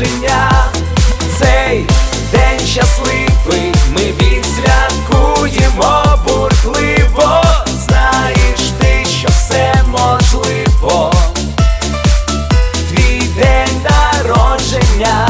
Народження, цей день щасливий, ми відсвяткуємо бурхливо. Знаєш ти, що все можливо. Твій день народження.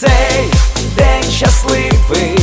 Цей день щасливий,